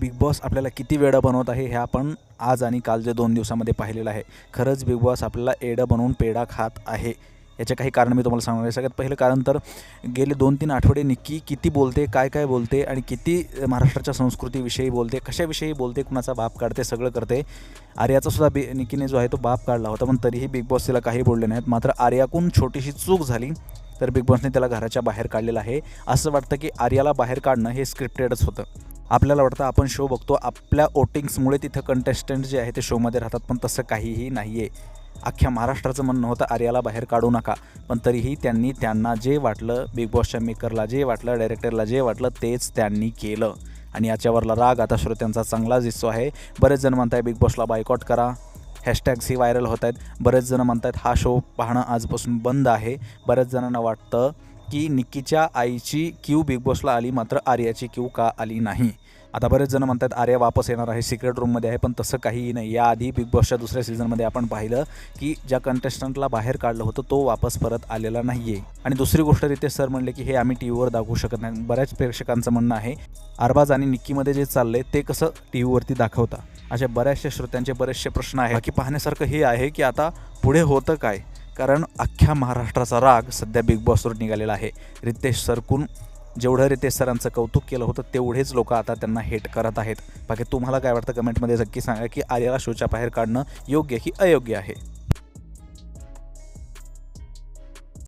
Big boss आपल्याला किती वेळा बनवत आहे हे आपण आज आणि काल जे दोन दिवसामध्ये पाहिलेलं आहे. खरंच बिग बॉस आपल्याला एडं बनवून पेढा खात आहे. याचे काही कारण मी तुम्हाला सांगणार आहे. सगळ्यात पहिलं कारण तर गेले दोन तीन आठवडे निक्की किती बोलते काय काय बोलते आणि किती महाराष्ट्राच्या संस्कृतीविषयी बोलते कशाविषयी बोलते कुणाचा बाप काढते सगळं करते. आर्याचा सुद्धा बी निक्कीने जो आहे तो बाप काढला होता पण तरीही बिग बॉस तिला काही बोलले नाहीत. मात्र आर्याकून छोटीशी चूक झाली तर बिग बॉसने त्याला घराच्या बाहेर काढलेलं आहे. असं वाटतं की आर्याला बाहेर काढणं हे स्क्रिप्टेडच होतं. आपल्याला वाटतं आपण शो बघतो आपल्या वोटिंग्समुळे तिथं कंटेस्टंट जे आहे ते शोमध्ये राहतात पण तसं काहीही नाही आहे अख्ख्या महाराष्ट्राचं म्हणणं होतं आर्याला बाहेर काढू नका. पण तरीही त्यांनी त्यांना जे वाटलं बिग बॉसच्या मेकरला जे वाटलं डायरेक्टरला जे वाटलं तेच त्यांनी केलं. आणि याच्यावरला राग आता श्रोत्यांचा चांगलाच दिसतो आहे. बरेच जण म्हणताय बिग बॉसला बायकॉट करा. हॅशटॅग्स ही व्हायरल होत आहेत बरेच जण म्हणतात हा शो पाहणं आजपासून बंद आहे. बऱ्याच जणांना वाटतं की निक्कीच्या आईची क्यू बिग बॉसला आली मात्र आर्याची क्यू का आली नाही. आता बरेच जण म्हणतात आर्या वापस येणार आहे सिक्रेट रूममध्ये आहे पण तसं काहीही नाही. याआधी बिग बॉसच्या दुसऱ्या सीझनमध्ये आपण पाहिलं की ज्या कंटेस्टंटला बाहेर काढलं होतं तो वापस परत आलेला नाही आहे आणि दुसरी गोष्ट रितेश सर म्हणले की हे आम्ही टी व्हीवर दाखवू शकत नाही. बऱ्याच प्रेक्षकांचं म्हणणं आहे अरबाज आणि निक्कीमध्ये जे चाललंय ते कसं टी व्हीवरती दाखवता? अशा बऱ्याचशा श्रोत्यांचे बरेचसे प्रश्न आहे बाकी पाहण्यासारखं हे आहे की आता पुढे होतं काय? कारण अख्ख्या महाराष्ट्राचा राग सध्या बिग बॉसवर निघालेला आहे. रितेश सरकून जेवढं रितेश सरांचं कौतुक केलं होतं तेवढेच लोक आता त्यांना हेट करत आहेत. बाकी तुम्हाला काय वाटतं? कमेंटमध्ये नक्की सांगा की आर्याला शोच्या बाहेर काढणं योग्य की अयोग्य आहे?